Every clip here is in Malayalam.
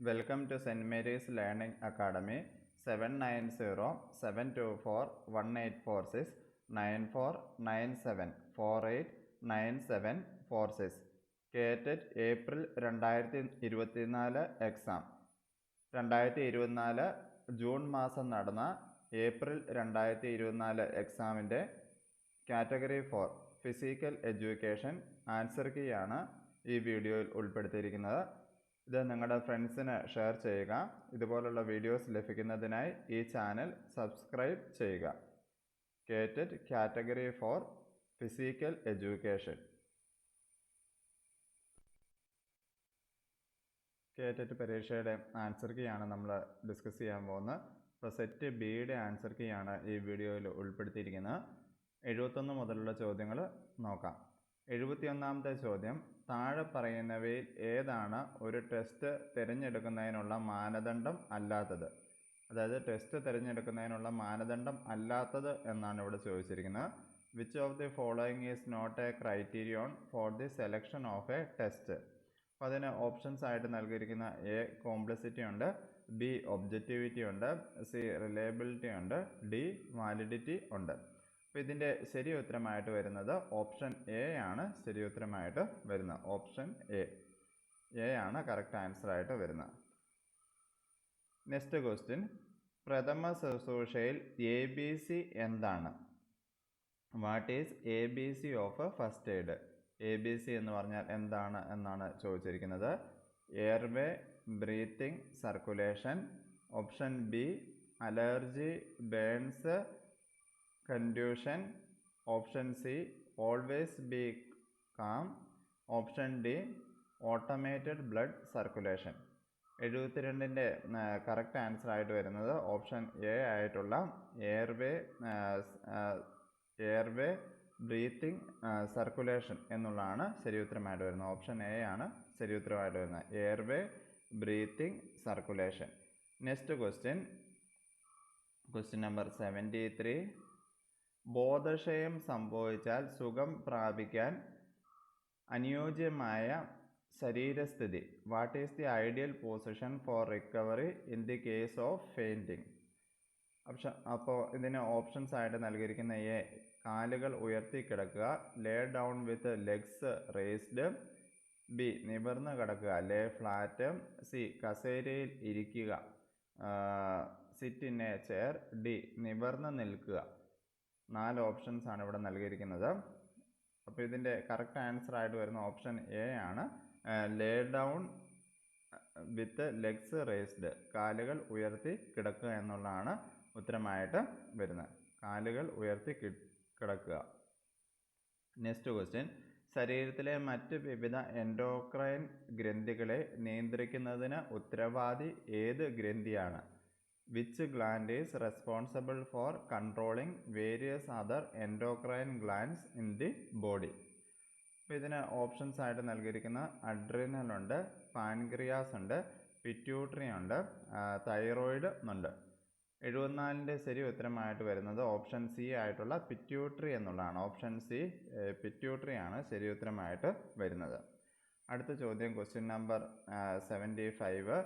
Welcome to Saint Mary's learning academy seven nine zero seven two four one eight four six nine four nine seven four eight nine seven four six കേറ്ററ്റ് April രണ്ടായിരത്തി ഇരുപത്തിനാല് എക്സാം രണ്ടായിരത്തി ഇരുപത്തിനാല് ജൂൺ മാസം നടന്ന ഏപ്രിൽ രണ്ടായിരത്തി ഇരുപത്തിനാല് എക്സാമിന്റെ category four physical education answer കീയാണ് ഈ വീഡിയോയിൽ ഉൾപ്പെടുത്തിയിരിക്കുന്നത്. ഇത് നിങ്ങളുടെ ഫ്രണ്ട്സിന് ഷെയർ ചെയ്യുക. ഇതുപോലുള്ള വീഡിയോസ് ലഭിക്കുന്നതിനായി ഈ ചാനൽ സബ്സ്ക്രൈബ് ചെയ്യുക. KTET category four physical education. KTET പരീക്ഷയുടെ ആൻസർ കീയാണ് നമ്മൾ ഡിസ്കസ് ചെയ്യാൻ പോകുന്നത്. അപ്പോൾ സെറ്റ് ബിയുടെ ആൻസർ കീയാണ് ഈ വീഡിയോയിൽ ഉൾപ്പെടുത്തിയിരിക്കുന്നത്. എഴുപത്തൊന്ന് മുതലുള്ള ചോദ്യങ്ങൾ നോക്കാം. എഴുപത്തിയൊന്നാമത്തെ ചോദ്യം താഴെ പറയുന്നവയിൽ ഏതാണ് ഒരു ടെസ്റ്റ് തിരഞ്ഞെടുക്കുന്നതിനുള്ള മാനദണ്ഡം അല്ലാത്തത്? അതായത് ടെസ്റ്റ് തിരഞ്ഞെടുക്കുന്നതിനുള്ള മാനദണ്ഡം അല്ലാത്തത് എന്നാണ് ഇവിടെ ചോദിച്ചിരിക്കുന്നത്. Which of the following is not a criterion for the selection of a test അപ്പോൾ അതിന് ഓപ്ഷൻസ് ആയിട്ട് നൽകിയിരിക്കുന്ന എ കോംപ്ലസിറ്റി ഉണ്ട് ബി ഒബ്ജക്റ്റിവിറ്റി ഉണ്ട് സി റിലയബിലിറ്റി ഉണ്ട് ഡി വാലിഡിറ്റി ഉണ്ട്. അപ്പോൾ ഇതിന്റെ ശരി ഉത്തരമായിട്ട് വരുന്നത് ഓപ്ഷൻ എ ആണ് ശരി ഉത്തരമായിട്ട് വരുന്നത്. ഓപ്ഷൻ എ എ ആണ് കറക്റ്റ് ആൻസർ ആയിട്ട് വരുന്നത്. നെക്സ്റ്റ് ക്വസ്റ്റ്യൻ പ്രഥമ ശുശ്രൂഷയിൽ എ ബി സി എന്താണ്? What is A B C of first aid A B C എന്ന് പറഞ്ഞാൽ എന്താണ് എന്നാണ് ചോദിച്ചിരിക്കുന്നത്. Airway breathing circulation option B allergy burns conduction option C always be calm option D automated blood circulation എഴുപത്തിരണ്ടിന്റെ correct answer ആയിട്ട് വരുന്നത് ഓപ്ഷൻ എ ആയിട്ടുള്ള എയർവേ എയർവേ ബ്രീത്തിങ് സർക്കുലേഷൻ എന്നുള്ളതാണ് ശരിയുത്തരമായിട്ട് വരുന്നത്. ഓപ്ഷൻ എ ആണ് ശരിയുത്തരമായിട്ട് വരുന്നത്. Airway breathing circulation next question question number seventy three ബോധക്ഷയം സംഭവിച്ചാൽ സുഖം പ്രാപിക്കാൻ അനുയോജ്യമായ ശരീരസ്ഥിതി. What is the ideal position for recovery in the case of fainting option അപ്പോൾ ഇതിന് ഓപ്ഷൻസ് ആയിട്ട് നൽകിയിരിക്കുന്ന എ കാലുകൾ ഉയർത്തി കിടക്കുക. Lay down with legs raised B നിവർന്ന് കിടക്കുക. ലേ ഫ്ലാറ്റ് സി കസേരയിൽ ഇരിക്കുക. Sit in a chair D നിവർന്ന് നിൽക്കുക. നാല് ഓപ്ഷൻസ് ആണ് ഇവിടെ നൽകിയിരിക്കുന്നത്. അപ്പോൾ ഇതിന്റെ കറക്റ്റ് ആൻസർ ആയിട്ട് വരുന്ന ഓപ്ഷൻ എ ആണ്. Lay down with legs raised കാലുകൾ ഉയർത്തി കിടക്കുക എന്നുള്ളതാണ് ഉത്തരമായിട്ട് വരുന്നത്. കാലുകൾ ഉയർത്തി കിടക്കുക. നെക്സ്റ്റ് ക്വസ്റ്റ്യൻ ശരീരത്തിലെ മറ്റ് വിവിധ എൻഡോക്രൈൻ ഗ്രന്ഥികളെ നിയന്ത്രിക്കുന്നതിന് ഉത്തരവാദി ഏത് ഗ്രന്ഥിയാണ്? Which gland is responsible for controlling various other endocrine glands in the body അപ്പോൾ ഇതിന് ഓപ്ഷൻസ് ആയിട്ട് നൽകിയിരിക്കുന്ന അഡ്രിനൽ ഉണ്ട് പാൻക്രിയാസ് ഉണ്ട് പിറ്റ്യൂട്ടറി ഉണ്ട് തൈറോയിഡ് ഉണ്ട്. എഴുപത്തിനാലിന്റെ ശരി ഉത്തരമായിട്ട് വരുന്നത് ഓപ്ഷൻ സി ആയിട്ടുള്ള പിറ്റ്യൂട്ടറി എന്നുള്ളതാണ്. ഓപ്ഷൻ സി പിറ്റ്യൂട്ടറി ആണ് ശരി ഉത്തരമായിട്ട് വരുന്നത്. അടുത്ത ചോദ്യം question number seventy five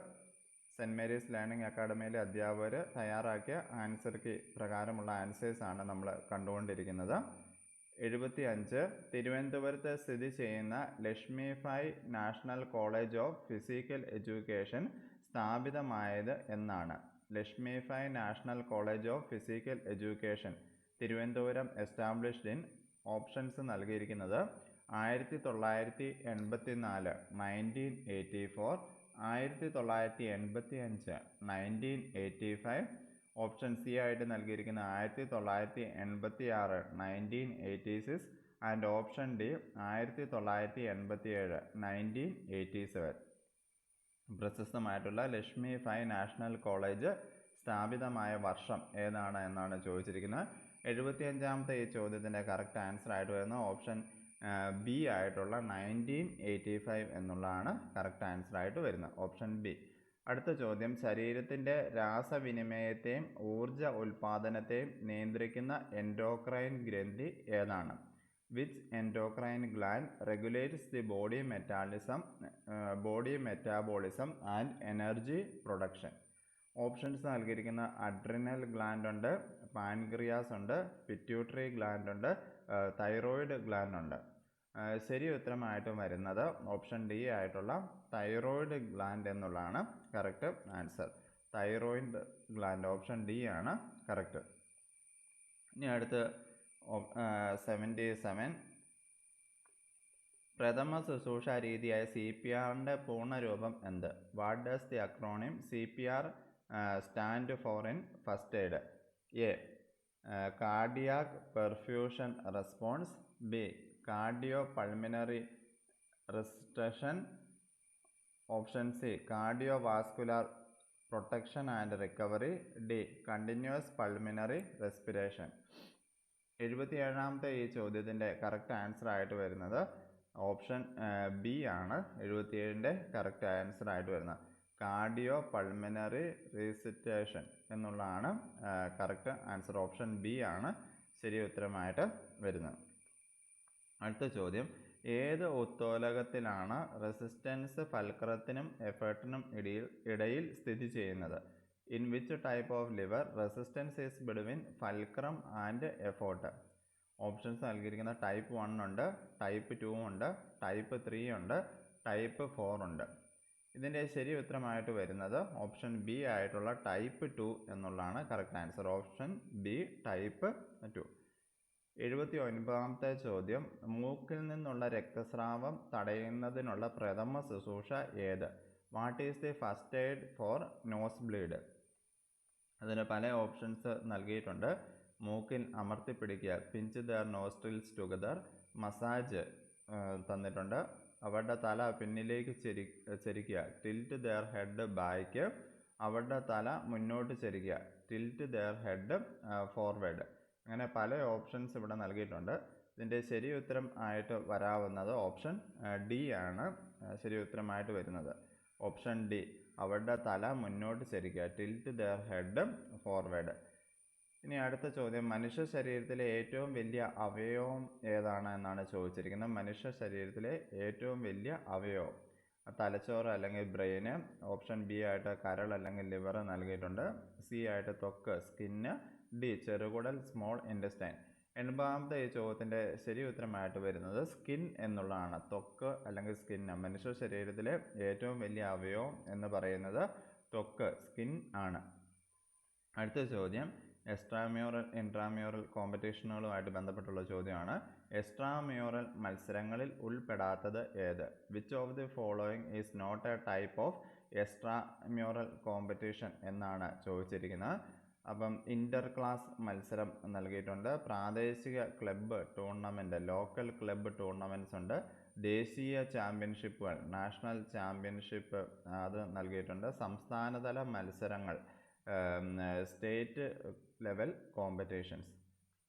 Saint Mary's learning അക്കാഡമിയിലെ അധ്യാപകർ തയ്യാറാക്കിയ ആൻസർ കി പ്രകാരമുള്ള ആൻസേഴ്സാണ് നമ്മൾ കണ്ടുകൊണ്ടിരിക്കുന്നത്. എഴുപത്തി അഞ്ച് തിരുവനന്തപുരത്ത് സ്ഥിതി ചെയ്യുന്ന Lakshmibai national college of physical education സ്ഥാപിതമായത് എന്നാണ്. Lakshmibai national college of physical education Thiruvananthapuram established in options നൽകിയിരിക്കുന്നത്. ആയിരത്തി തൊള്ളായിരത്തി എൺപത്തി നാല് നയന്റീൻ എയ്റ്റി ഫോർ ആയിരത്തി തൊള്ളായിരത്തി എൺപത്തി അഞ്ച് nineteen eighty five option C ആയിട്ട് നൽകിയിരിക്കുന്ന ആയിരത്തി തൊള്ളായിരത്തി എൺപത്തി ആറ് nineteen eighty six and option D ആയിരത്തി തൊള്ളായിരത്തി എൺപത്തി ഏഴ് നയന്റീൻ എയ്റ്റി സെവൻ പ്രശസ്തമായിട്ടുള്ള ലക്ഷ്മി ഫൈ നാഷണൽ കോളേജ് സ്ഥാപിതമായ വർഷം ഏതാണ് എന്നാണ് ചോദിച്ചിരിക്കുന്നത്. എഴുപത്തിയഞ്ചാമത്തെ ഈ ചോദ്യത്തിന്റെ കറക്റ്റ് ആൻസർ ആയിട്ട് വരുന്ന ഓപ്ഷൻ ബി ആയിട്ടുള്ള നയന്റീൻ എയ്റ്റി ഫൈവ് എന്നുള്ളതാണ് കറക്റ്റ് ആൻസർ ആയിട്ട് വരുന്നത്. ഓപ്ഷൻ ബി അടുത്ത ചോദ്യം. ശരീരത്തിന്റെ രാസവിനിമയത്തെയും ഊർജ ഉൽപാദനത്തെയും നിയന്ത്രിക്കുന്ന എൻഡോക്രൈൻ ഗ്രന്ഥി ഏതാണ്? Which endocrine gland regulates the body metabolism body metabolism and energy production options നൽകിയിരിക്കുന്ന അഡ്രിനൽ ഗ്ലാൻഡ് ഉണ്ട് പാൻക്രിയാസ് ഉണ്ട് പിറ്റ്യൂട്ടറി ഗ്ലാൻഡ് ഉണ്ട് തൈറോയിഡ് ഗ്ലാൻഡ് ഉണ്ട്. ശരി ഉത്തരമായിട്ട് വരുന്നത് ഓപ്ഷൻ ഡി ആയിട്ടുള്ള തൈറോയിഡ് ഗ്ലാൻഡ് എന്നുള്ളതാണ് correct answer thyroid gland option D ആണ് കറക്റ്റ് ഇനി അടുത്ത് സെവന്റി സെവൻ പ്രഥമ ശുശ്രൂഷ രീതിയായ സി പി ആറിന്റെ പൂർണരൂപം എന്ത്? What does the acronym C P R stand for in first aid A cardiac perfusion response B cardio pulmonary restriction option C cardio vascular protection and recovery D continuous pulmonary respiration എഴുപത്തിയേഴാമത്തെ ഈ ചോദ്യത്തിന്റെ കറക്റ്റ് ആൻസർ ആയിട്ട് വരുന്നത് ഓപ്ഷൻ ബി ആണ്. എഴുപത്തിയേഴിന്റെ കറക്റ്റ് ആൻസർ ആയിട്ട് വരുന്നത്. കാർഡിയോ പൾമിനറി റീസിറ്റേഷൻ എന്നുള്ളതാണ് കറക്റ്റ് ആൻസർ ഓപ്ഷൻ ബി ആണ് ശരി ഉത്തരമായിട്ട് വരുന്നത്. അടുത്ത ചോദ്യം ഏത് ഉത്തോലകത്തിലാണ് റെസിസ്റ്റൻസ് ഫൽക്രത്തിനും എഫേർട്ടിനും ഇടയിൽ ഇടയിൽ സ്ഥിതി ചെയ്യുന്നത്? In which type of lever resistance is between fulcrum and effort options നൽകിയിരിക്കുന്ന ടൈപ്പ് വൺ ഉണ്ട് ടൈപ്പ് ടു ഉണ്ട് ടൈപ്പ് ത്രീ ഉണ്ട് ടൈപ്പ് ഫോർ ഉണ്ട്. ഇതിന്റെ ശരി ഉത്തരമായിട്ട് വരുന്നത് ഓപ്ഷൻ ബി ആയിട്ടുള്ള ടൈപ്പ് ടു എന്നുള്ളതാണ് correct answer. Option B type two. എഴുപത്തി ഒൻപതാമത്തെ ചോദ്യം മൂക്കിൽ നിന്നുള്ള രക്തസ്രാവം തടയുന്നതിനുള്ള പ്രഥമ ശുശ്രൂഷ ഏത്? What is the first aid for nose bleed അതിന് പല ഓപ്ഷൻസ് നൽകിയിട്ടുണ്ട്. മൂക്കിൽ അമർത്തിപ്പിടിക്കുക pinch their nostrils together massage തന്നിട്ടുണ്ട്. അവരുടെ തല പിന്നിലേക്ക് ചെരി ചെരിക്കുക. ടിൽറ്റ് ദെയർ ഹെഡ് ബാക്ക് അവരുടെ തല മുന്നോട്ട് ചെരിക്കുക. ടിൽറ്റ് ദെയർ ഹെഡ് ഫോർവേഡ് അങ്ങനെ പല ഓപ്ഷൻസ് ഇവിടെ നൽകിയിട്ടുണ്ട്. ഇതിന്റെ ശരി ഉത്തരം ആയിട്ട് വരാവുന്നത് ഓപ്ഷൻ ഡി ആണ്. ശരി ഉത്തരമായിട്ട് വരുന്നത്. ഓപ്ഷൻ ഡി അവരുടെ തല മുന്നോട്ട് ചരിക്കുക. ടിൽറ്റ് ദെയർ ഹെഡ് ഫോർവേഡ് ഇനി അടുത്ത ചോദ്യം. മനുഷ്യ ശരീരത്തിലെ ഏറ്റവും വലിയ അവയവം ഏതാണ് എന്നാണ് ചോദിച്ചിരിക്കുന്നത്. മനുഷ്യ ശരീരത്തിലെ ഏറ്റവും വലിയ അവയവം. തലച്ചോറ് അല്ലെങ്കിൽ ബ്രെയിന് ഓപ്ഷൻ ബി ആയിട്ട് കരൾ അല്ലെങ്കിൽ ലിവർ നൽകിയിട്ടുണ്ട്. സി ആയിട്ട് തൊക്ക് സ്കിന്ന് ഡി ചെറുകുടൽ സ്മോൾ ഇൻഡസ്റ്റൈൻ എൺപതാമത്തെ ഈ ചോദ്യത്തിന്റെ ശരി ഉത്തരമായിട്ട് വരുന്നത് സ്കിൻ എന്നുള്ളതാണ്. തൊക്ക് അല്ലെങ്കിൽ സ്കിന്ന് മനുഷ്യ ശരീരത്തിലെ ഏറ്റവും വലിയ അവയവം എന്ന് പറയുന്നത് തൊക്ക് സ്കിൻ ആണ്. അടുത്ത ചോദ്യം. എക്സ്ട്രാമ്യൂറൽ ഇൻട്രാമ്യൂറൽ കോമ്പറ്റീഷനുകളുമായിട്ട് ബന്ധപ്പെട്ടുള്ള ചോദ്യമാണ്. എക്സ്ട്രാമ്യൂറൽ മത്സരങ്ങളിൽ ഉൾപ്പെടാത്തത് ഏത്? Which of the following is not a type of extramural competition എന്നാണ് ചോദിച്ചിരിക്കുന്നത്. അപ്പം ഇന്റർ ക്ലാസ് മത്സരം നൽകിയിട്ടുണ്ട്. പ്രാദേശിക club tournament local club tournaments ഉണ്ട്. ദേശീയ ചാമ്പ്യൻഷിപ്പുകൾ നാഷണൽ ചാമ്പ്യൻഷിപ്പ് അത് നൽകിയിട്ടുണ്ട്. സംസ്ഥാനതല മത്സരങ്ങൾ സ്റ്റേറ്റ് ലെവൽ കോമ്പറ്റീഷൻസ്.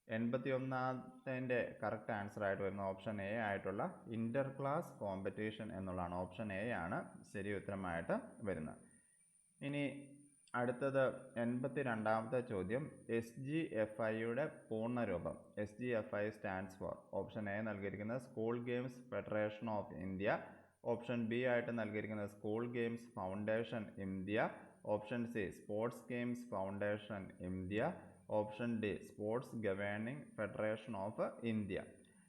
എൺപത്തി ഒന്നാമത്തെ കറക്റ്റ് ആൻസർ ആയിട്ട് വരുന്ന ഓപ്ഷൻ എ ആയിട്ടുള്ള ഇന്റർ ക്ലാസ് കോമ്പറ്റീഷൻ എന്നുള്ളതാണ്. ഓപ്ഷൻ എ ആണ് ശരി ഉത്തരമായിട്ട് വരുന്നത്. ഇനി അടുത്തത് എൺപത്തി രണ്ടാമത്തെ ചോദ്യം എസ് ജി എഫ് ഐയുടെ പൂർണരൂപം. S G F I stands for option A നൽകിയിരിക്കുന്നത് school games federation of India option B ആയിട്ട് നൽകിയിരിക്കുന്നത് school games foundation India option C sports games foundation India option D sports governing federation of India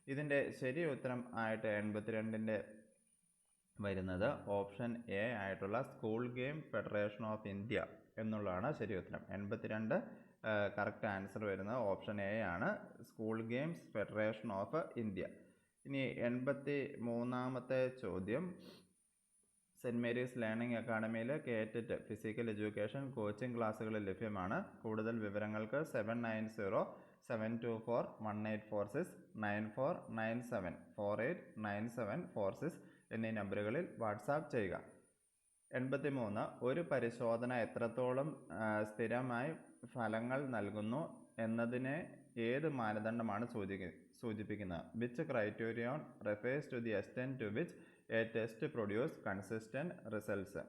ഇതിന്റെ ശരി ഉത്തരം ആയിട്ട് എൺപത്തിരണ്ടിന്റെ വരുന്നത് ഓപ്ഷൻ എ ആയിട്ടുള്ള school game federation of India എന്നുള്ളതാണ് ശരി ഉത്തരം. എൺപത്തിരണ്ട് കറക്റ്റ് ആൻസർ വരുന്നത് ഓപ്ഷൻ എ ആണ്. School games federation of India ഇനി എൺപത്തി മൂന്നാമത്തെ ചോദ്യം. സെന്റ് മേരീസ് ലേണിംഗ് അക്കാഡമിയിൽ കേറ്ററ്റ് ഫിസിക്കൽ എഡ്യൂക്കേഷൻ കോച്ചിംഗ് ക്ലാസ്സുകൾ ലഭ്യമാണ്. കൂടുതൽ വിവരങ്ങൾക്ക് seven nine zero seven two four one eight four six nine four nine seven four eight nine seven four six എന്നീ നമ്പറുകളിൽ വാട്സാപ്പ് ചെയ്യുക. എൺപത്തി മൂന്ന് ഒരു പരിശോധന എത്രത്തോളം സ്ഥിരമായി ഫലങ്ങൾ നൽകുന്നു എന്നതിനെ ഏത് മാനദണ്ഡമാണ് സൂചിക്ക സൂചിപ്പിക്കുന്നത്? Which criterion refers to the extent to which a test produce consistent results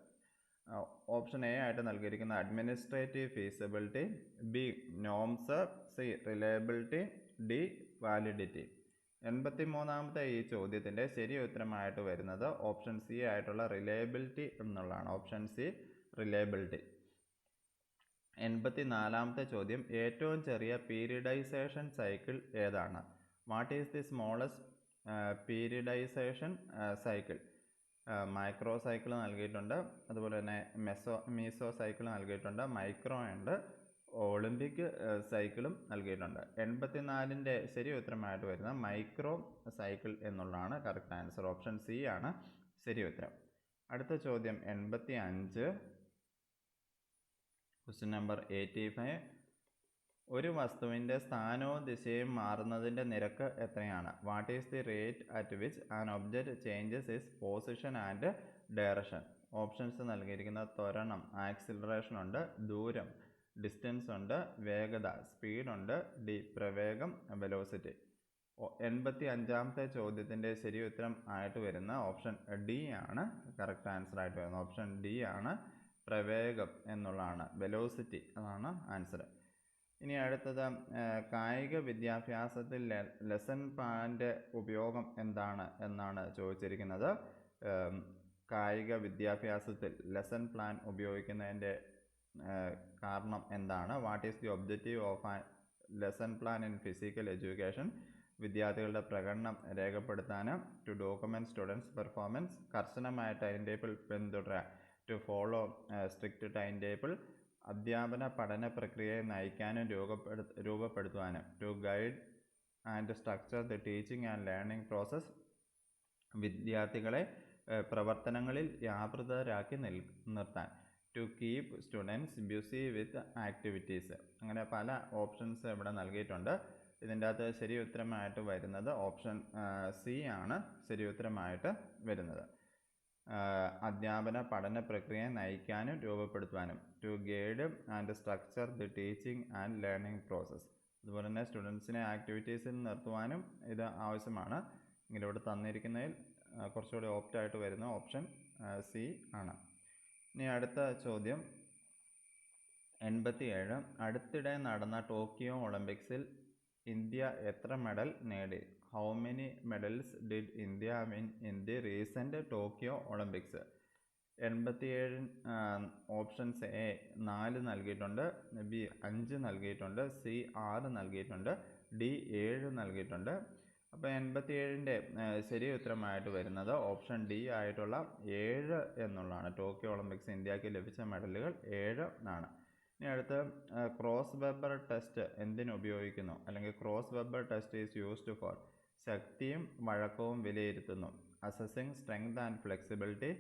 option A ആയിട്ട് നൽകിയിരിക്കുന്ന administrative feasibility B norms C reliability D validity എൺപത്തി മൂന്നാമത്തെ ഈ ചോദ്യത്തിന്റെ ശരി ഉത്തരമായിട്ട് വരുന്നത് ഓപ്ഷൻ സി ആയിട്ടുള്ള റിലയബിലിറ്റി എന്നുള്ളതാണ്. ഓപ്ഷൻ സി റിലയബിലിറ്റി എൺപത്തി നാലാമത്തെ ചോദ്യം ഏറ്റവും ചെറിയ പീരിയഡൈസേഷൻ സൈക്കിൾ ഏതാണ്? What is the smallest periodization cycle. Micro cycle നൽകിയിട്ടുണ്ട്. അതുപോലെ തന്നെ മെസോ മീസോ സൈക്കിൾ നൽകിയിട്ടുണ്ട്. മൈക്രോ ഉണ്ട് ഒളിമ്പിക് സൈക്കിളും നൽകിയിട്ടുണ്ട്. എൺപത്തിനാലിന്റെ ശരി ഉത്തരമായിട്ട് വരുന്ന മൈക്രോ സൈക്കിൾ എന്നുള്ളതാണ് കറക്റ്റ് ആൻസർ ഓപ്ഷൻ സി ആണ് ശരി ഉത്തരം. അടുത്ത ചോദ്യം എൺപത്തി അഞ്ച് ക്വസ്റ്റ്യൻ നമ്പർ എയ്റ്റി ഫൈവ് ഒരു വസ്തുവിന്റെ സ്ഥാനവും ദിശയും മാറുന്നതിന്റെ നിരക്ക് എത്രയാണ്? What is the rate at which an object changes is position and direction options നൽകിയിരിക്കുന്ന ത്വരണം ആക്സിലറേഷൻ ഉണ്ട് ദൂരം ഡിസ്റ്റൻസ് ഉണ്ട് വേഗത സ്പീഡ് ഉണ്ട് ഡി പ്രവേഗം വെലോസിറ്റി എൺപത്തി അഞ്ചാമത്തെ ചോദ്യത്തിന്റെ ശരി ഉത്തരം ആയിട്ട് വരുന്ന ഓപ്ഷൻ ഡി ആണ് കറക്റ്റ് ആൻസർ ആയിട്ട് വരുന്നത് ഓപ്ഷൻ ഡി ആണ് പ്രവേഗം എന്നുള്ളതാണ് വെലോസിറ്റി അതാണ് ആൻസർ ഇനി അടുത്തത് കായിക വിദ്യാഭ്യാസത്തിൽ ലെസൺ പ്ലാന്റെ ഉപയോഗം എന്താണ് എന്നാണ് ചോദിച്ചിരിക്കുന്നത്. കായിക വിദ്യാഭ്യാസത്തിൽ ലെസൺ പ്ലാൻ ഉപയോഗിക്കുന്നതിന്റെ കാരണം എന്താണ്? What is the objective of a lesson plan in physical education? വിദ്യാർത്ഥികളുടെ പ്രകടനം രേഖപ്പെടുത്താനും ടു ഡോക്യുമെന്റ് സ്റ്റുഡൻസ് പെർഫോമൻസ് കർശനമായ ടൈം ടേബിൾ പിന്തുടരാൻ to follow strict time table അധ്യാപന പഠന പ്രക്രിയയെ നയിക്കാനും രൂപപ്പെടു രൂപപ്പെടുത്തുവാനും. To guide and structure the teaching and learning process വിദ്യാർത്ഥികളെ പ്രവർത്തനങ്ങളിൽ വ്യാപൃതരാക്കി നിൽ നിർത്താൻ. To keep students busy with activities അങ്ങനെ പല ഓപ്ഷൻസ് ഇവിടെ നൽകിയിട്ടുണ്ട്. ഇതിന്റെ അകത്ത് ശരി ഉത്തരമായിട്ട് വരുന്നത് ഓപ്ഷൻ സി ആണ്. ശരി ഉത്തരമായിട്ട് വരുന്നത്. അധ്യാപന പഠന പ്രക്രിയ നയിക്കാനും രൂപപ്പെടുത്തുവാനും to guide and structure the teaching and learning process അതുപോലെ തന്നെ സ്റ്റുഡൻസിനെ ആക്ടിവിറ്റീസിൽ നിർത്തുവാനും ഇത് ആവശ്യമാണ്. എങ്കിലും ഇവിടെ തന്നിരിക്കുന്നതിൽ കുറച്ചുകൂടി ഓപ്റ്റായിട്ട് വരുന്ന ഓപ്ഷൻ സി ആണ്. ഇനി അടുത്ത ചോദ്യം. എൺപത്തിയേഴ്. അടുത്തിടെ നടന്ന ടോക്കിയോ ഒളിമ്പിക്സിൽ ഇന്ത്യ എത്ര മെഡൽ നേടി? How many medals did India win in the recent Tokyo Olympics എൺപത്തിയേഴ് ഓപ്ഷൻസ് എ നാല് നൽകിയിട്ടുണ്ട് ബി അഞ്ച് നൽകിയിട്ടുണ്ട് സി ആറ് നൽകിയിട്ടുണ്ട് ഡി ഏഴ് നൽകിയിട്ടുണ്ട്. അപ്പോൾ എൺപത്തിയേഴിന്റെ ശരി ഉത്തരമായിട്ട് വരുന്നത് ഓപ്ഷൻ ഡി ആയിട്ടുള്ള ഏഴ് എന്നുള്ളതാണ്. ടോക്കിയോ ഒളിമ്പിക്സ് ഇന്ത്യയ്ക്ക് ലഭിച്ച മെഡലുകൾ ഏഴ് ആണ്. ഇനി അടുത്ത് ക്രോസ് വെബർ ടെസ്റ്റ് എന്തിനു ഉപയോഗിക്കുന്നു? അല്ലെങ്കിൽ Kraus Weber test is used for ശക്തിയും വഴക്കവും വിലയിരുത്തുന്നു. Assessing strength and flexibility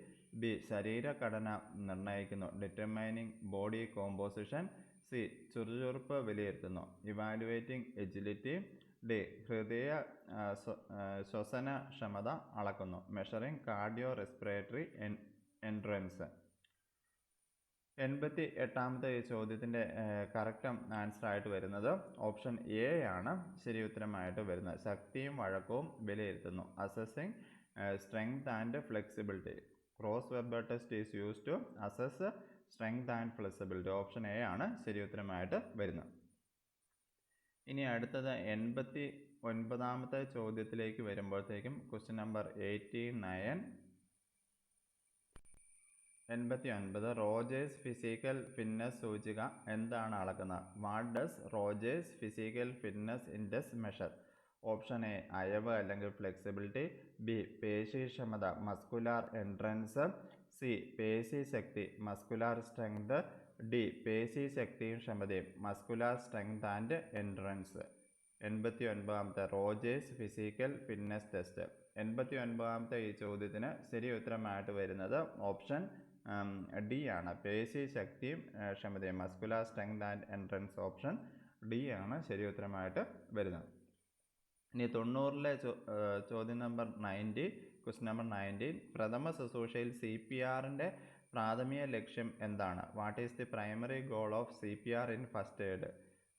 B ശരീരഘടന നിർണയിക്കുന്നു. ഡിറ്റർമൈനിങ് ബോഡി കോമ്പോസിഷൻ സി ചുറുചുറുപ്പ് വിലയിരുത്തുന്നു. ഇവാലുവേറ്റിംഗ് എജിലിറ്റി ഡി ഹൃദയ ശ്വസന ക്ഷമത അളക്കുന്നു. Measuring cardio respiratory endurance. എൺപത്തി എട്ടാമത്തെ ഈ ചോദ്യത്തിന്റെ കറക്റ്റ് ആൻസർ ആയിട്ട് വരുന്നത് ഓപ്ഷൻ എ ആണ്. ശരി ഉത്തരമായിട്ട് വരുന്നത്. ശക്തിയും വഴക്കവും വിലയിരുത്തുന്നു. Assessing strength and flexibility Kraus Weber test is use to assess strength and flexibility option A ആണ്. ശരി ഉത്തരമായിട്ട് വരുന്നത്. ഇനി അടുത്തത് എൺപത്തി ഒൻപതാമത്തെ ചോദ്യത്തിലേക്ക് വരുമ്പോഴത്തേക്കും ക്വസ്റ്റ്യൻ നമ്പർ എയ്റ്റി നയൻ എൺപത്തി ഒൻപത് റോജേഴ്സ് ഫിസിക്കൽ ഫിറ്റ്നസ് സൂചിക എന്താണ് അളക്കുന്നത്? What does Rogers physical fitness index measure? Option A അയവ് അല്ലെങ്കിൽ ഫ്ലെക്സിബിലിറ്റി. ബി പേശിക്ഷമത മസ്കുലാർ എൻട്രൻസ്. സി പേശി ശക്തി മസ്കുലാർ സ്ട്രെങ്ത്. ഡി പേശി ശക്തിയും ക്ഷമതയും മസ്കുലാർ സ്ട്രെങ്ത് ആൻഡ് എൻട്രൻസ്. എൺപത്തി ഒൻപതാമത്തെ റോജേഴ്സ് ഫിസിക്കൽ ഫിറ്റ്നസ് ടെസ്റ്റ്. എൺപത്തി ഒൻപതാമത്തെ ഈ ചോദ്യത്തിന് ശരി ഉത്തരമായിട്ട് വരുന്നത് ഓപ്ഷൻ ഡി ആണ്. പേശി ശക്തിയും ക്ഷമതയും muscular strength and endurance option D ആണ് ശരി ഉത്തരമായിട്ട് വരുന്നത്. ഇനി തൊണ്ണൂറിലെ ചോദ്യം number ninety question number nineteen പ്രഥമ ശുശ്രൂഷയിൽ സി പി ആറിന്റെ പ്രാഥമിക ലക്ഷ്യം എന്താണ്? What is the primary goal of C P R in first aid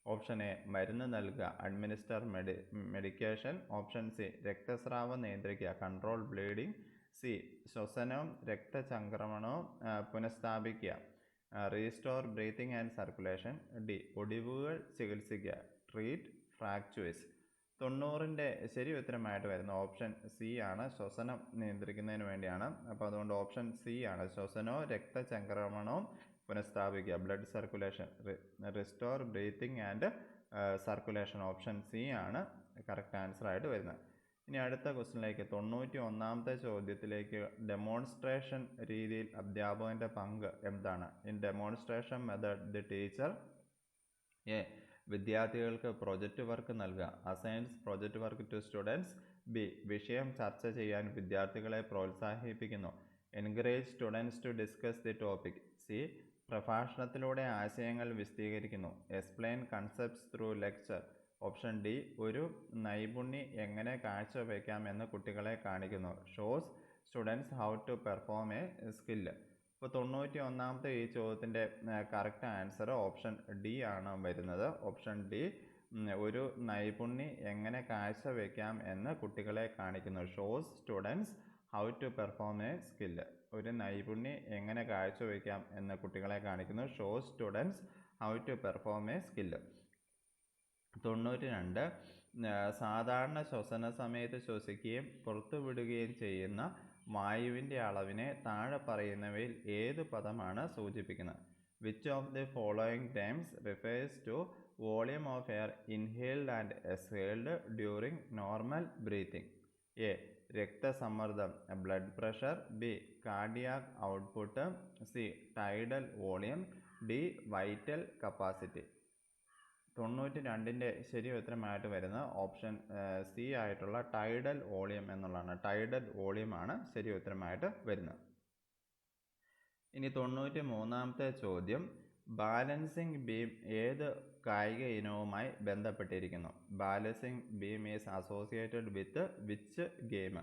option A മരുന്ന് നൽകുക administer medi medication option C രക്തസ്രാവം നിയന്ത്രിക്കുക കൺട്രോൾ ബ്ലീഡിംഗ് സി ശ്വസനവും രക്തചംക്രമണവും പുനഃസ്ഥാപിക്കുക. Restore breathing and circulation D ഒടിവുകൾ ചികിത്സിക്കുക. ട്രീറ്റ് ഫ്രാക്ചേഴ്സ് തൊണ്ണൂറിന്റെ ശരി ഉത്തരമായിട്ട് വരുന്ന ഓപ്ഷൻ സി ആണ് ശ്വസനം നിയന്ത്രിക്കുന്നതിന് വേണ്ടിയാണ്. അപ്പോൾ അതുകൊണ്ട് ഓപ്ഷൻ സി ആണ് ശ്വസനവും രക്തചംക്രമണവും പുനഃസ്ഥാപിക്കുക. Blood circulation restore breathing and circulation option C ആണ്. കറക്റ്റ് ആൻസർ ആയിട്ട് വരുന്നത്. ഇനി അടുത്ത ക്വസ്റ്റിനിലേക്ക് തൊണ്ണൂറ്റി ഒന്നാമത്തെ ചോദ്യത്തിലേക്ക് ഡെമോൺസ്ട്രേഷൻ രീതിയിൽ അധ്യാപകന്റെ പങ്ക് എന്താണ്? In demonstration method the teacher A വിദ്യാർത്ഥികൾക്ക് പ്രൊജക്റ്റ് വർക്ക് നൽകുക. Assigns project work to students B വിഷയം ചർച്ച ചെയ്യാൻ വിദ്യാർത്ഥികളെ പ്രോത്സാഹിപ്പിക്കുന്നു. Encourage students to discuss the topic C പ്രഭാഷണത്തിലൂടെ ആശയങ്ങൾ വിശദീകരിക്കുന്നു. Explain concepts through lecture option D ഒരു നൈപുണ്യം എങ്ങനെ കാഴ്ചവെക്കാമെന്ന് കുട്ടികളെ കാണിക്കുന്നു. Shows students how to perform a skill ഇപ്പോൾ തൊണ്ണൂറ്റി ഒന്നാമത്തെ ഈ ചോദ്യത്തിന്റെ കറക്റ്റ് ആൻസർ ഓപ്ഷൻ ഡി ആണ് വരുന്നത്. ഓപ്ഷൻ ഡി ഒരു നൈപുണ്യം എങ്ങനെ കാഴ്ചവെക്കാം എന്ന് കുട്ടികളെ കാണിക്കുന്നു. Shows students how to perform a skill ഒരു നൈപുണ്യം എങ്ങനെ കാഴ്ചവെക്കാം എന്ന് കുട്ടികളെ കാണിക്കുന്നു. Shows students how to perform a skill തൊണ്ണൂറ്റി രണ്ട് സാധാരണ ശ്വസന സമയത്ത് ശ്വസിക്കുകയും പുറത്തുവിടുകയും ചെയ്യുന്ന വായുവിന്റെ അളവിനെ താഴെ പറയുന്നവയിൽ ഏത് പദമാണ് സൂചിപ്പിക്കുന്നത്? Which of the following terms refers to volume of air inhaled and exhaled during normal breathing A രക്തസമ്മർദ്ദം blood pressure B cardiac output C tidal volume D vital capacity തൊണ്ണൂറ്റി രണ്ടിന്റെ ശരി ഉത്തരമായിട്ട് വരുന്ന ഓപ്ഷൻ സി ആയിട്ടുള്ള ടൈഡൽ വോളിയം എന്നുള്ളതാണ്. ടൈഡൽ വോളിയമാണ് ശരി ഉത്തരമായിട്ട് വരുന്നത്. ഇനി തൊണ്ണൂറ്റി മൂന്നാമത്തെ ചോദ്യം. ബാലൻസിംഗ് ബീം ഏത് കായിക ഇനവുമായി ബന്ധപ്പെട്ടിരിക്കുന്നു? Balancing beam is associated with which game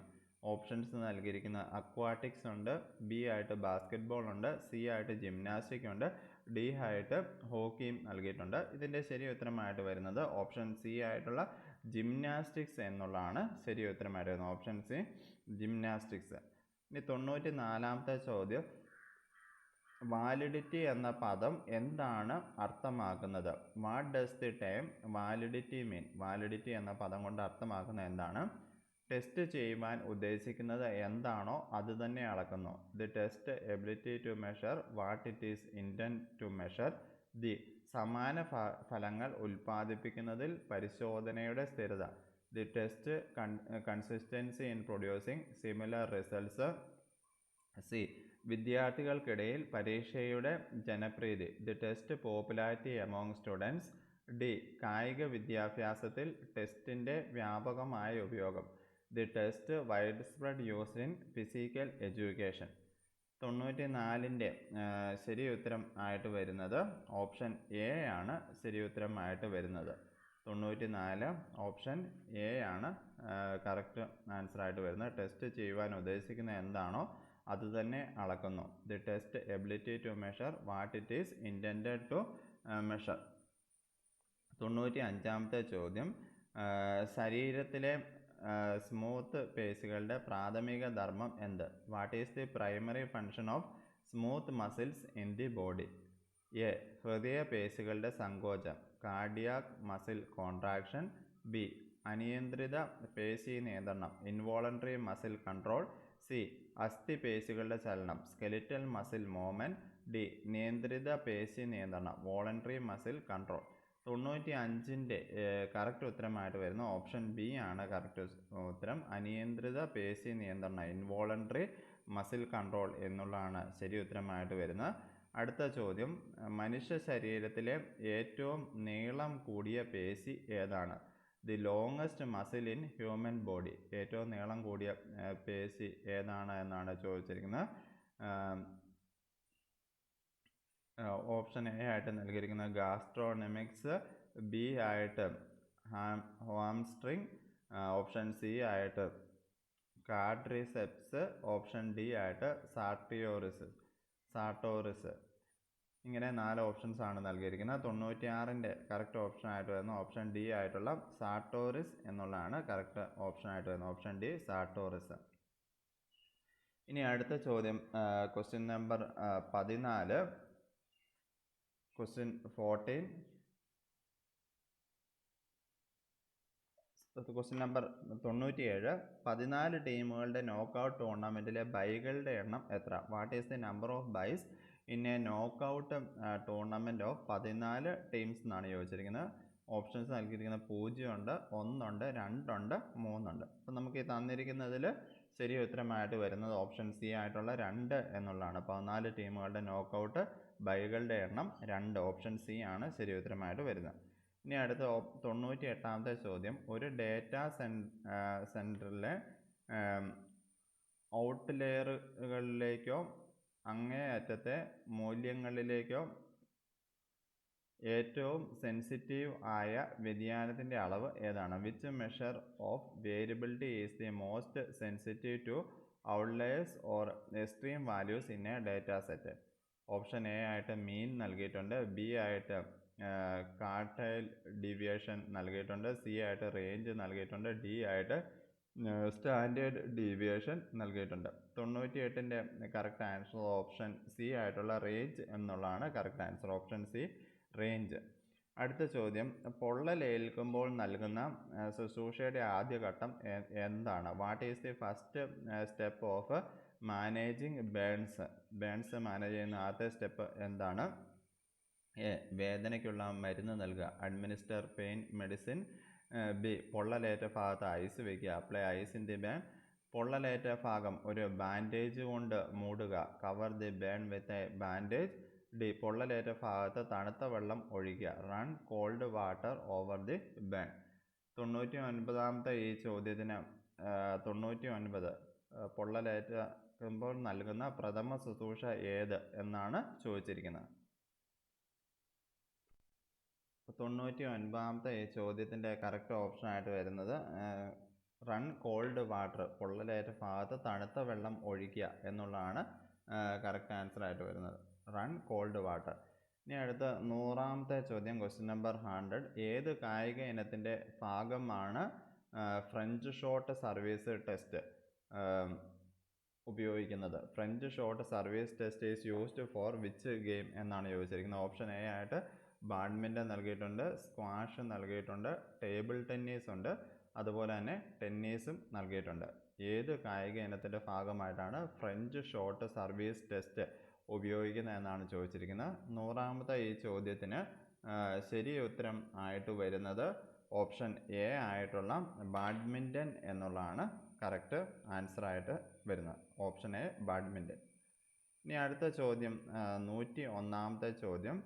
options നൽകിയിരിക്കുന്ന അക്വാട്ടിക്സ് ഉണ്ട് ബി ആയിട്ട് ബാസ്കറ്റ്ബോൾ ഉണ്ട് സി ആയിട്ട് ജിംനാസ്റ്റിക് ഉണ്ട് ഡി ആയിട്ട് ഹോക്കിയും നൽകിയിട്ടുണ്ട്. ഇതിന്റെ ശരി ഉത്തരമായിട്ട് വരുന്നത് ഓപ്ഷൻ സി ആയിട്ടുള്ള ജിംനാസ്റ്റിക്സ് എന്നുള്ളതാണ് ശരി ഉത്തരമായിട്ട് വരുന്നത് ഓപ്ഷൻ സി ജിംനാസ്റ്റിക്സ്. ഇനി തൊണ്ണൂറ്റി നാലാമത്തെ ചോദ്യം. വാലിഡിറ്റി എന്ന പദം എന്താണ് അർത്ഥമാക്കുന്നത്? What does the term validity mean validity എന്ന പദം കൊണ്ട് അർത്ഥമാക്കുന്നത് എന്താണ്? ടെസ്റ്റ് ചെയ്യുവാൻ ഉദ്ദേശിക്കുന്നത് എന്താണോ അത് തന്നെ അളക്കുന്നു. The test ability to measure what it is intend to measure the സമാന ഫലങ്ങൾ ഉൽപ്പാദിപ്പിക്കുന്നതിൽ പരിശോധനയുടെ സ്ഥിരത. The test consistency in producing similar results C വിദ്യാർത്ഥികൾക്കിടയിൽ പരീക്ഷയുടെ ജനപ്രീതി. The test popularity among students D കായിക വിദ്യാഭ്യാസത്തിൽ ടെസ്റ്റിന്റെ വ്യാപകമായ ഉപയോഗം. The test wide spread use in physical education തൊണ്ണൂറ്റി നാലിന്റെ ശരി ഉത്തരം ആയിട്ട് വരുന്നത് ഓപ്ഷൻ എ ആണ് ശരി ഉത്തരം ആയിട്ട് വരുന്നത്. തൊണ്ണൂറ്റി നാല് ഓപ്ഷൻ എ ആണ് കറക്റ്റ് ആൻസർ ആയിട്ട് വരുന്നത്. ടെസ്റ്റ് ചെയ്യുവാൻ ഉദ്ദേശിക്കുന്ന എന്താണോ അത് തന്നെ അളക്കുന്നു. The test ability to measure what it is intended to measure തൊണ്ണൂറ്റി അഞ്ചാമത്തെ ചോദ്യം ശരീരത്തിലെ സ്മൂത്ത് പേശികളുടെ പ്രാഥമിക ധർമ്മം എന്ത്? What is the primary function of smooth muscles in the body A ഹൃദയ പേശികളുടെ സങ്കോചം. കാർഡിയാക് മസിൽ കോൺട്രാക്ഷൻ ബി അനിയന്ത്രിത പേശി നിയന്ത്രണം. ഇൻവോളണ്ടറി മസിൽ കൺട്രോൾ സി അസ്ഥി പേശികളുടെ ചലനം. സ്കെലിറ്റൽ മസിൽ മൂവ്മെന്റ് ഡി നിയന്ത്രിത പേശി നിയന്ത്രണം. വോളണ്ടറി മസിൽ കൺട്രോൾ തൊണ്ണൂറ്റി അഞ്ചിന്റെ കറക്റ്റ് ഉത്തരമായിട്ട് വരുന്ന ഓപ്ഷൻ ബി ആണ് കറക്റ്റ് ഉത്തരം. അനിയന്ത്രിത പേശി നിയന്ത്രണം ഇൻവോളണ്ടറി മസിൽ കൺട്രോൾ എന്നുള്ളതാണ് ശരി ഉത്തരമായിട്ട് വരുന്നത്. അടുത്ത ചോദ്യം മനുഷ്യ ശരീരത്തിലെ ഏറ്റവും നീളം കൂടിയ പേശി ഏതാണ്? The longest muscle in human body ഏറ്റവും നീളം കൂടിയ പേശി ഏതാണ് എന്നാണ് ചോദിച്ചിരിക്കുന്നത്. ഓപ്ഷൻ എ ആയിട്ട് നൽകിയിരിക്കുന്നത് ഗാസ്ട്രോണമിക്സ് ബി ആയിട്ട് ഹാം ഹോംസ്ട്രിങ് ഓപ്ഷൻ സി ആയിട്ട് കാഡ്രിസെപ്സ് ഓപ്ഷൻ ഡി ആയിട്ട് സാർട്ടിയോറിസ് സാർട്ടോറിസ് ഇങ്ങനെ നാല് ഓപ്ഷൻസ് ആണ് നൽകിയിരിക്കുന്നത്. തൊണ്ണൂറ്റിയാറിന്റെ കറക്റ്റ് ഓപ്ഷൻ ആയിട്ട് വരുന്ന ഓപ്ഷൻ ഡി ആയിട്ടുള്ള സാർട്ടോറിസ് എന്നുള്ളതാണ് കറക്റ്റ് ഓപ്ഷൻ ആയിട്ട് വരുന്നത് ഓപ്ഷൻ ഡി സാർട്ടോറിസ് ഇനി അടുത്ത ചോദ്യം ക്വസ്റ്റ്യൻ നമ്പർ പതിനാല്. ക്വസ്റ്റ്യൻ ഫോർട്ടീൻ ക്വസ്റ്റ്യൻ നമ്പർ തൊണ്ണൂറ്റിയേഴ്. പതിനാല് ടീമുകളുടെ നോക്കൗട്ട് ടൂർണമെന്റിലെ ബൈകളുടെ എണ്ണം എത്ര? What is the number of byes in a knockout tournament of പതിനാല് ടീംസ് എന്നാണ് ചോദിച്ചിരിക്കുന്നത്. ഓപ്ഷൻസ് നൽകിയിരിക്കുന്നത് പൂജ്യമുണ്ട് ഒന്നുണ്ട് രണ്ടുണ്ട് മൂന്നുണ്ട്. അപ്പം നമുക്ക് ഈ തന്നിരിക്കുന്നതിൽ ശരി ഉത്തരമായിട്ട് വരുന്നത് ഓപ്ഷൻ സി ആയിട്ടുള്ള രണ്ട് എന്നുള്ളതാണ്. പതിനാല് ടീമുകളുടെ നോക്കൗട്ട് ബൈകളുടെ എണ്ണം രണ്ട് ഓപ്ഷൻ സി ആണ് ശരിയുത്തരമായിട്ട് വരുന്നത്. ഇനി അടുത്ത തൊണ്ണൂറ്റി എട്ടാമത്തെ ചോദ്യം. ഒരു ഡേറ്റ സെൻ സെന്ററിലെ ഔട്ട്ലെയറുകളിലേക്കോ അങ്ങേയറ്റത്തെ മൂല്യങ്ങളിലേക്കോ ഏറ്റവും സെൻസിറ്റീവ് ആയ വ്യതിയാനത്തിന്റെ അളവ് ഏതാണ്? Which measure of variability is the most sensitive to outliers or extreme values in a data set option A ആയിട്ട് മീൻ നൽകിയിട്ടുണ്ട് ബി ആയിട്ട് കാർട്ടൈൽ ഡീവിയേഷൻ നൽകിയിട്ടുണ്ട് സി ആയിട്ട് റേഞ്ച് നൽകിയിട്ടുണ്ട് ഡി ആയിട്ട് സ്റ്റാൻഡേർഡ് ഡീവിയേഷൻ നൽകിയിട്ടുണ്ട്. തൊണ്ണൂറ്റി എട്ടിന്റെ കറക്റ്റ് ആൻസർ ഓപ്ഷൻ സി ആയിട്ടുള്ള റേഞ്ച് എന്നുള്ളതാണ് correct answer option C range അടുത്ത ചോദ്യം പൊള്ളലേൽക്കുമ്പോൾ നൽകുന്ന ശുശ്രൂഷയുടെ ആദ്യഘട്ടം എന്താണ്? What is the first step of managing burns burns manage ചെയ്യുന്ന ആദ്യത്തെ സ്റ്റെപ്പ് എന്താണ്? എ വേദനയ്ക്കുള്ള മരുന്ന് നൽകുക. അഡ്മിനിസ്റ്റർ പെയിൻ മെഡിസിൻ ബി പൊള്ളലേറ്റ ഭാഗത്ത് ഐസ് വയ്ക്കുക apply ice in the burn പൊള്ളലേറ്റ ഭാഗം ഒരു ബാൻഡേജ് കൊണ്ട് മൂടുക. Cover the burn with a bandage. D പൊള്ളലേറ്റ ഭാഗത്ത് തണുത്ത വെള്ളം ഒഴിക്കുക. Run cold water over the burn. തൊണ്ണൂറ്റി ഒൻപതാമത്തെ ഈ ചോദ്യത്തിന് തൊണ്ണൂറ്റി ഒൻപത് പൊള്ളലേറ്റുമ്പോൾ നൽകുന്ന പ്രഥമ ശുശ്രൂഷ ഏത് എന്നാണ് ചോദിച്ചിരിക്കുന്നത്. തൊണ്ണൂറ്റി ഒൻപതാമത്തെ ഈ ചോദ്യത്തിന്റെ കറക്റ്റ് ഓപ്ഷനായിട്ട് വരുന്നത് റൺ കോൾഡ് വാട്ടർ പൊള്ളലേറ്റ ഭാഗത്ത് തണുത്ത വെള്ളം ഒഴിക്കുക എന്നുള്ളതാണ് കറക്റ്റ് ആൻസർ ആയിട്ട് വരുന്നത്. റൺ കോൾഡ് വാട്ടർ ഇനി അടുത്ത നൂറാമത്തെ ചോദ്യം ക്വസ്റ്റ്യൻ നമ്പർ ഹൺഡ്രഡ് ഏത് കായിക ഇനത്തിന്റെ ഭാഗമാണ് ഫ്രഞ്ച് ഷോട്ട് സർവീസ് ടെസ്റ്റ് ഉപയോഗിക്കുന്നത്. French short service test is used for which game എന്നാണ് ചോദിച്ചിരിക്കുന്നത്. ഓപ്ഷൻ എ ആയിട്ട് ബാഡ്മിന്റൺ നൽകിയിട്ടുണ്ട് സ്ക്വാഷ് നൽകിയിട്ടുണ്ട് ടേബിൾ ടെന്നീസ് ഉണ്ട് അതുപോലെ തന്നെ ടെന്നീസും നൽകിയിട്ടുണ്ട്. ഏത് കായിക ഇനത്തിന്റെ ഭാഗമായിട്ടാണ് ഫ്രഞ്ച് ഷോർട്ട് സർവീസ് ടെസ്റ്റ് ഉപയോഗിക്കുന്നത് എന്നാണ് ചോദിച്ചിരിക്കുന്നത്. നൂറാമത്തെ ഈ ചോദ്യത്തിന് ശരി ഉത്തരം ആയിട്ട് വരുന്നത് ഓപ്ഷൻ എ ആയിട്ടുള്ള ബാഡ്മിന്റൺ എന്നുള്ളതാണ്. കറക്റ്റ് ആൻസർ ആയിട്ട് വരുന്നത് ഓപ്ഷൻ എ ബാഡ്മിന്റൺ ഇനി അടുത്ത ചോദ്യം നൂറ്റി ഒന്നാമത്തെ ചോദ്യം.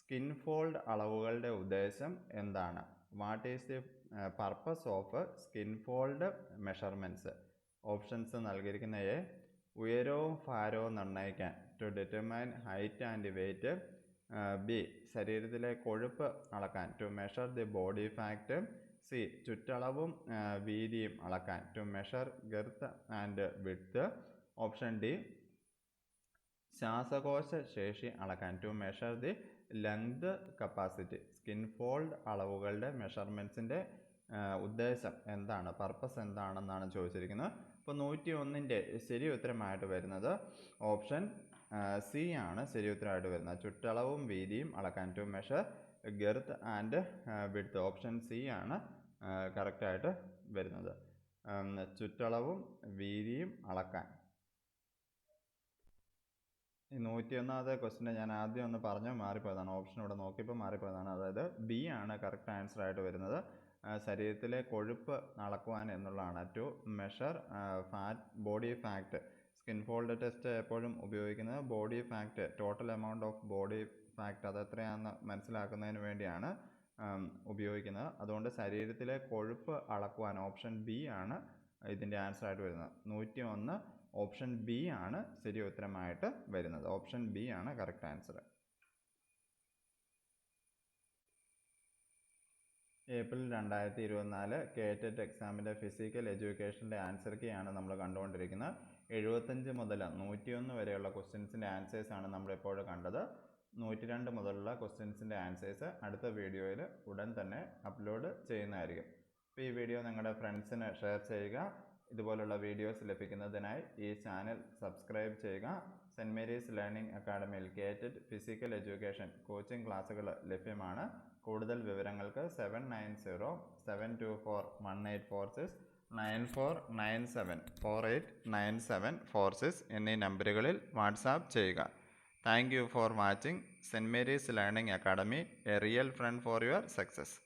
സ്കിൻ ഫോൾഡ് അളവുകളുടെ ഉദ്ദേശം എന്താണ്? What is the purpose of skin fold measurements options നൽകിയിരിക്കുന്ന എ ഉയരവും ഭാരവും നിർണയിക്കാൻ. To determine height and weight B ശരീരത്തിലെ കൊഴുപ്പ് അളക്കാൻ. To measure the body fat C ചുറ്റളവും വീതിയും അളക്കാൻ. To measure girth and width option D ശ്വാസകോശ ശേഷി അളക്കാൻ. To measure the lung capacity skin fold അളവുകളുടെ മെഷർമെന്റ്സിന്റെ ഉദ്ദേശം എന്താണ്? പർപ്പസ് എന്താണെന്നാണ് ചോദിച്ചിരിക്കുന്നത്. അപ്പോൾ നൂറ്റി ഒന്നിന്റെ ശരി ഉത്തരമായിട്ട് വരുന്നത് ഓപ്ഷൻ സി ആണ് ശരി ഉത്തരമായിട്ട് വരുന്നത്. ചുറ്റളവും വീതിയും അളക്കാൻ. To measure girth and width option C ആണ് കറക്റ്റായിട്ട് വരുന്നത്. ചുറ്റളവും വീതിയും അളക്കാൻ. ഈ നൂറ്റി ഒന്നാമത്തെ ക്വസ്റ്റിനെ ഞാൻ ആദ്യം ഒന്ന് പറഞ്ഞു മാറിപ്പോയതാണ്. ഓപ്ഷൻ ഇവിടെ നോക്കിയപ്പോൾ മാറിപ്പോയതാണ്. അതായത് ബി ആണ് കറക്റ്റ് ആൻസർ ആയിട്ട് വരുന്നത്. ശരീരത്തിലെ കൊഴുപ്പ് അളക്കുവാൻ എന്നുള്ളതാണ്. To measure fat body fat skin fold test എപ്പോഴും ഉപയോഗിക്കുന്നത് body fat total amount of body fat അത് എത്രയാണെന്ന് മനസ്സിലാക്കുന്നതിന് വേണ്ടിയാണ് ഉപയോഗിക്കുന്നത്. അതുകൊണ്ട് ശരീരത്തിലെ കൊഴുപ്പ് അളക്കുവാൻ ഓപ്ഷൻ ബി ആണ് ഇതിന്റെ ആൻസർ ആയിട്ട് വരുന്നത്. നൂറ്റി ഒന്ന് ഓപ്ഷൻ ബി ആണ് ശരി ഉത്തരമായിട്ട് വരുന്നത്. ഓപ്ഷൻ ബി ആണ് കറക്റ്റ് ആൻസർ ഏപ്രിൽ രണ്ടായിരത്തി ഇരുപത്തിനാല് കേറ്ററ്റ് എക്സാമിന്റെ ഫിസിക്കൽ എഡ്യൂക്കേഷന്റെ ആൻസർ കീ ആണ് നമ്മൾ കണ്ടുകൊണ്ടിരിക്കുന്നത്. എഴുപത്തഞ്ച് മുതൽ നൂറ്റിയൊന്ന് വരെയുള്ള ക്വസ്റ്റ്യൻസിന്റെ ആൻസേഴ്സാണ് നമ്മളിപ്പോൾ കണ്ടത്. നൂറ്റി രണ്ട് മുതലുള്ള ക്വസ്റ്റ്യൻസിന്റെ ആൻസേഴ്സ് അടുത്ത വീഡിയോയിൽ ഉടൻ തന്നെ അപ്ലോഡ് ചെയ്യുന്നതായിരിക്കും. അപ്പോൾ ഈ വീഡിയോ നിങ്ങളുടെ ഫ്രണ്ട്സിന് ഷെയർ ചെയ്യുക. ഇതുപോലുള്ള വീഡിയോസ് ലഭിക്കുന്നതിനായി ഈ ചാനൽ സബ്സ്ക്രൈബ് ചെയ്യുക. സെന്റ് മേരീസ് ലേണിംഗ് അക്കാഡമിയിൽ കേറ്റഡ് ഫിസിക്കൽ എഡ്യൂക്കേഷൻ കോച്ചിംഗ് ക്ലാസ്സുകൾ ലഭ്യമാണ്. കൂടുതൽ വിവരങ്ങൾക്ക് seven nine zero seven two four one eight four six nine four nine seven four eight nine seven four six എന്നീ നമ്പറുകളിൽ വാട്സാപ്പ് ചെയ്യുക. Thank you for watching St. Mary's Learning Academy, a real friend for your success.